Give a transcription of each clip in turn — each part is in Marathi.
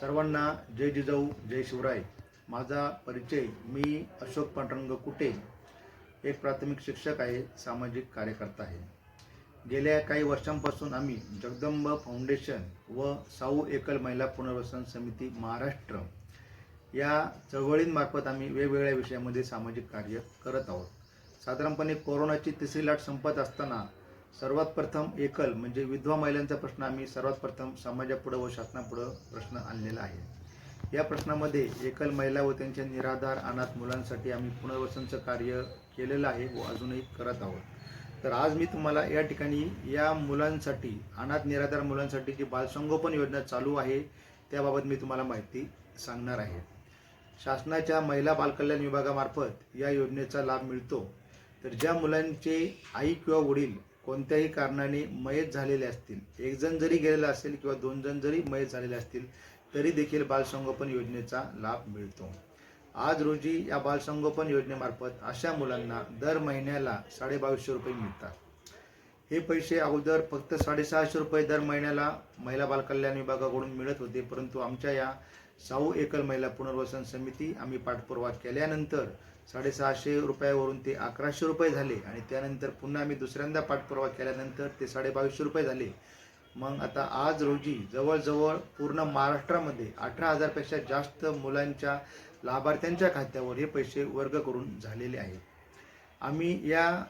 सर्वांना जय जिजाऊ जय शिवराय. माझा परिचय मी अशोक पांडुरंग कुटे. एक प्राथमिक शिक्षक आहे सामाजिक कार्यकर्ता आहे. गेल्या काही वर्षांपासून आम्ही जगदंब फाउंडेशन व साऊ एकल महिला पुनर्वसन समिती महाराष्ट्र या चळवळींमार्फत आम्ही वेगवेगळ्या विषयामध्ये सामाजिक कार्य करत आहोत. साधारणपणे कोरोनाची तिसरी लाट संपत असताना सर्वात प्रथम एकल म्हणजे विधवा महिलांचा प्रश्न आम्ही सर्वात प्रथम समाजापुढं व शासनापुढं प्रश्न आणलेला आहे. या प्रश्नामध्ये एकल महिला व त्यांच्या निराधार अनाथ मुलांसाठी आम्ही पुनर्वसनचं कार्य केलेलं आहे व अजूनही करत आहोत. तर आज मी तुम्हाला या ठिकाणी या मुलांसाठी अनाथ निराधार मुलांसाठी जी बालसंगोपन योजना चालू आहे त्याबाबत मी तुम्हाला माहिती सांगणार आहे. शासनाच्या महिला बालकल्याण विभागामार्फत या योजनेचा लाभ मिळतो. तर ज्या मुलांचे आई किंवा वडील कोणत्याही कारणाने मयत झालेले असतील एक जण जरी गेलेला असेल किंवा दोन जण जरी मयत झालेले असतील तरी देखील बालसंगोपन योजनेचा लाभ मिळतो. आज रोजी या बालसंगोपन योजनेमार्फत अशा मुलांना दर महिन्याला साडेबावीसशे रुपये मिळतात. हे पैसे अगोदर फक्त साडेसहाशे रुपये दर महिन्याला महिला बालकल्याण विभागाकडून मिळत होते परंतु आमच्या या साऊ एकल महिला पुनर्वसन समिती आम्ही पाठपुरावा केल्यानंतर साडेसहाशे रुपयावरून ते अकराशे रुपये झाले आणि त्यानंतर पुन्हा आम्ही दुसऱ्यांदा पाठपुरावा केल्यानंतर ते साडेबावीसशे रुपये झाले. मग आता आज रोजी जवळजवळ पूर्ण महाराष्ट्रामध्ये अठरा हजारपेक्षा जास्त मुलांच्या लाभार्थ्यांच्या खात्यावर हे पैसे वर्ग करून झालेले आहेत. आम्ही या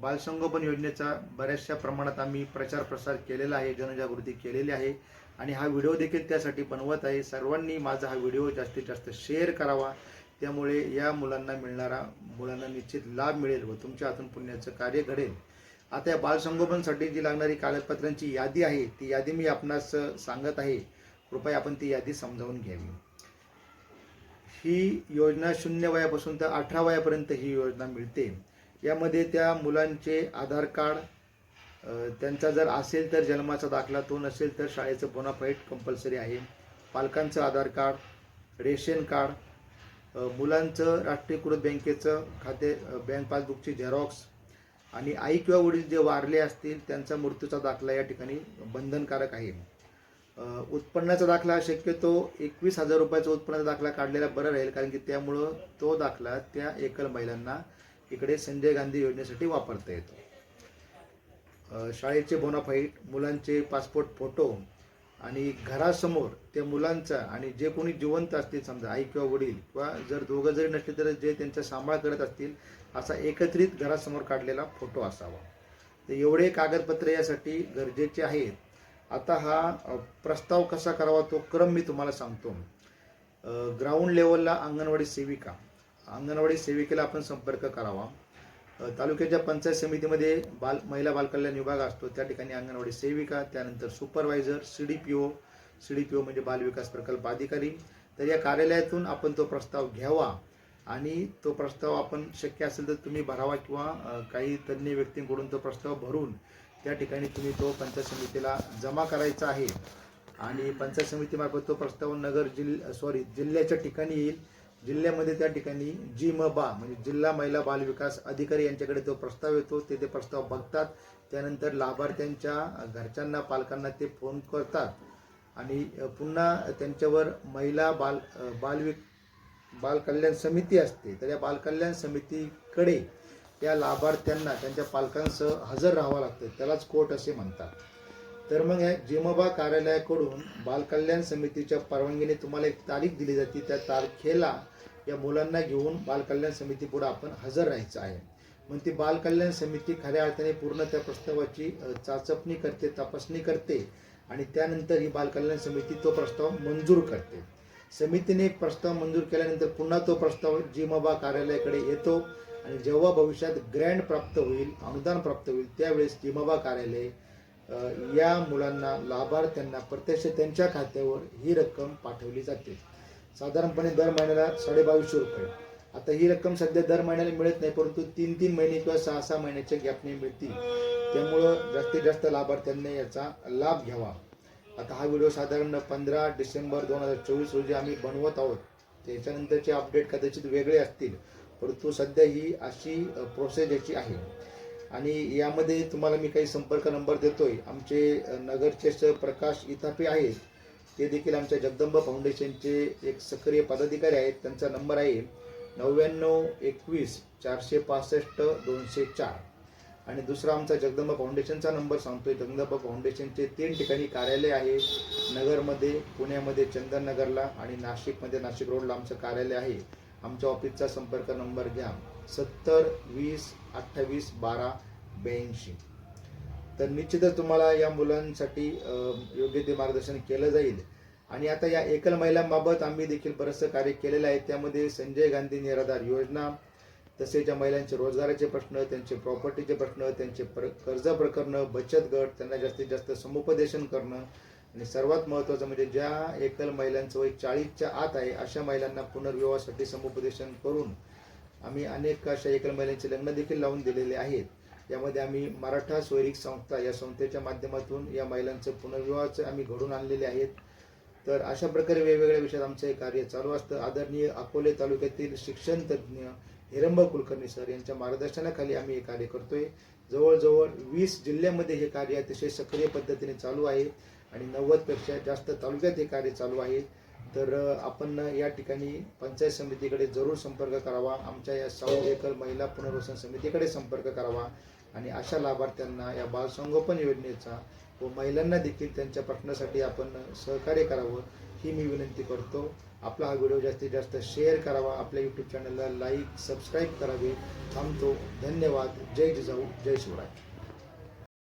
बालसंगोपन योजनेचा बऱ्याचशा प्रमाणात आम्ही प्रचार प्रसार केलेला आहे जनजागृती केलेली आहे आणि हा व्हिडिओ देखील त्यासाठी बनवत आहे. सर्वांनी माझा हा व्हिडिओ जास्तीत जास्त शेअर करावा. त्यामुळे या मुलांना मिळणारा मुलांना निश्चित लाभ मिळेल व तुमच्या हातून पुण्याचं कार्य घडेल. आता या बालसंगोपनसाठी जी लागणारी कागदपत्रांची यादी आहे ती यादी मी आपणास सांगत आहे. कृपया आपण ती यादी समजावून घ्यावी. ही योजना शून्य वयापासून तर अठरा वयापर्यंत ही योजना मिळते. यामध्ये त्या मुलांचे आधार कार्ड त्यांचा जर असेल तर जन्माचा दाखला तो नसेल तर शाळेचं बोनाफाईट कंपल्सरी आहे. पालकांचं आधार कार्ड रेशन कार्ड मुलांचं राष्ट्रीयकृत बँकेचं खाते बँक पासबुकची झेरॉक्स आणि आई किंवा वडील जे वारले असतील त्यांचा मृत्यूचा दाखला या ठिकाणी बंधनकारक आहे. उत्पन्नाचा दाखला शक्यतो एकवीस हजार रुपयाचा उत्पन्नाचा दाखला काढलेला बरं राहील कारण की त्यामुळं तो दाखला त्या एकल महिलांना इकडे संजय गांधी योजनेसाठी वापरता येतो. शाळेचे बोनाफाईट मुलांचे पासपोर्ट फोटो आणि घरासमोर त्या मुलांचा आणि जे कोणी जिवंत असतील समजा आई किंवा वडील किंवा जर दोघं जरी नसले तर जे त्यांचा सांभाळ करत असतील असा एकत्रित घरासमोर काढलेला फोटो असावा. तर एवढे कागदपत्रे यासाठी गरजेचे आहेत. आता हा प्रस्ताव कसा करावा तो क्रम मी तुम्हाला सांगतो. ग्राउंड लेवलला अंगणवाडी सेविका. अंगणवाडी सेविकेला आपण संपर्क करावा. तालुक्याच्या पंचायत समितीमध्ये बाल महिला बालकल्याण विभाग असतो त्या ठिकाणी अंगणवाडी सेविका त्यानंतर supervisor C D P O C D P O म्हणजे बालविकास प्रकल्प अधिकारी. तर या कार्यालयातून आपण तो प्रस्ताव घ्यावा आणि तो प्रस्ताव आपण शक्य असेल तर तुम्ही भरावा किंवा काही तज्ज्ञ व्यक्तींकडून तो प्रस्ताव भरून त्या ठिकाणी तुम्ही तो पंचायत समितीला जमा करायचा आहे. आणि पंचायत समितीमार्फत तो प्रस्ताव नगर जिल्ह सॉरी जिल्ह्याच्या ठिकाणी येईल. जिल्ह्यामध्ये त्या ठिकाणी जी म बा म्हणजे जिल्हा महिला बाल विकास अधिकारी यांच्याकडे तो प्रस्ताव येतो. ते ते प्रस्ताव बघतात. त्यानंतर लाभार्थ्यांच्या घरच्यांना पालकांना ते फोन करतात. आणि पुन्हा त्यांच्यावर महिला बाल बालविक बालकल्याण समिती असते. तर या बालकल्याण समितीकडे त्या लाभार्थ्यांना त्यांच्या पालकांसह हजर राहावं लागतं. त्यालाच कोर्ट असे म्हणतात. तर मग या जिमबा कार्यालयाकडून बालकल्याण समितीच्या परवानगीने तुम्हाला एक तारीख दिली जाते. त्या तारखेला या मुलांना घेऊन बालकल्याण समितीपुढे आपण हजर राहायचं आहे. मग ती बालकल्याण समिती खऱ्या अर्थाने पूर्ण त्या प्रस्तावाची चाचपणी करते तपासणी करते आणि त्यानंतर ही बालकल्याण समिती तो प्रस्ताव मंजूर करते. समितीने प्रस्ताव मंजूर केल्यानंतर पुन्हा तो प्रस्ताव जिमबा कार्यालयाकडे येतो आणि जेव्हा भविष्यात ग्रँड प्राप्त होईल अनुदान प्राप्त होईल त्यावेळेस जिमबा कार्यालय या मुलांना लाभार्थ्यांना प्रत्यक्ष त्यांच्या खात्यावर ही रक्कम पाठवली जाते. साधारणपणे दर महिन्याला साडेबावीसशे रुपये. आता ही रक्कम सध्या दर महिन्याला मिळत नाही परंतु तीन तीन महिने किंवा सहा सहा महिन्याच्या गॅपने मिळतील. त्यामुळं जास्तीत जास्त लाभार्थ्यांनी याचा लाभ घ्यावा. आता हा व्हिडिओ साधारण पंधरा डिसेंबर दोन हजार चोवीस रोजी आम्ही बनवत आहोत. त्याच्यानंतरचे अपडेट कदाचित वेगळे असतील परंतु सध्या ही अशी प्रोसेस याची आहे. आणि यामध्ये तुम्हाला मी काही संपर्क नंबर देतोय. आमचे नगरचे प्रकाश इथापे आहेत. ते देखील आमच्या जगदंबा फाउंडेशनचे एक सक्रिय पदाधिकारी आहेत. त्यांचा नंबर आहे नव्याण्णव एकवीस चारशे पासष्ट दोनशे चार. आणि दुसरा आमचा जगदंबा फाउंडेशनचा नंबर सांगतोय. जगदंबा फाउंडेशनचे तीन ठिकाणी कार्यालय आहे. नगरमध्ये पुण्यामध्ये चंदननगरला आणि नाशिकमध्ये नाशिक रोडला आमचं कार्यालय आहे. आमच्या ऑफिसचा संपर्क नंबर घ्या. सत्तर वीस अठ्ठावीस बारा ब्याऐंशी. तर निश्चितच तुम्हाला या मुलांसाठी योग्य ते मार्गदर्शन केलं जाईल. आणि आता या एकल महिलांबाबत आम्ही देखील बरंचसं कार्य केलेलं आहे. त्यामध्ये संजय गांधी निराधार योजना तसेच या महिलांचे रोजगाराचे प्रश्न त्यांचे प्रॉपर्टीचे प्रश्न त्यांचे प्र कर्ज प्रकरणं बचत गट त्यांना जास्तीत जास्त समुपदेशन करणं. आणि सर्वात महत्त्वाचं म्हणजे ज्या एकल महिलांचं वय चाळीसच्या आत आहे अशा महिलांना पुनर्विवाहासाठी समुपदेशन करून आम्ही अनेक अशा एकल महिलांचे लग्न देखील लावून दिलेले आहेत. यामध्ये आम्ही मराठा स्वैरिक संस्था या संस्थेच्या माध्यमातून या महिलांचं पुनर्विवाहाचं आम्ही घडून आणलेले आहेत. तर अशा प्रकारे वेगवेगळ्या विषयात आमचं हे कार्य चालू असतं. आदरणीय अकोले तालुक्यातील शिक्षण तज्ज्ञ हिरंब कुलकर्णी सर यांच्या मार्गदर्शनाखाली आम्ही हे कार्य करतोय. जवळजवळ वीस जिल्ह्यामध्ये हे कार्य अतिशय सक्रिय पद्धतीने चालू आहे आणि नव्वदपेक्षा जास्त तालुक्यात हे कार्य चालू आहे. तर आपण या ठिकाणी पंचायत समितीकडे जरूर संपर्क करावा. आमच्या या साऊ एकल महिला पुनर्वसन समितीकडे संपर्क करावा. आणि अशा लाभार्थ्यांना या बालसंगोपन योजनेचा व महिलांना देखील त्यांच्या प्रश्नासाठी आपण सहकार्य करावं ही मी विनंती करतो. आपला हा व्हिडिओ जास्तीत जास्त शेअर करावा. आपल्या यूट्यूब चॅनलला लाईक सबस्क्राईब करावे. थांबतो. धन्यवाद. जय जिजाऊ. जय शिवराय.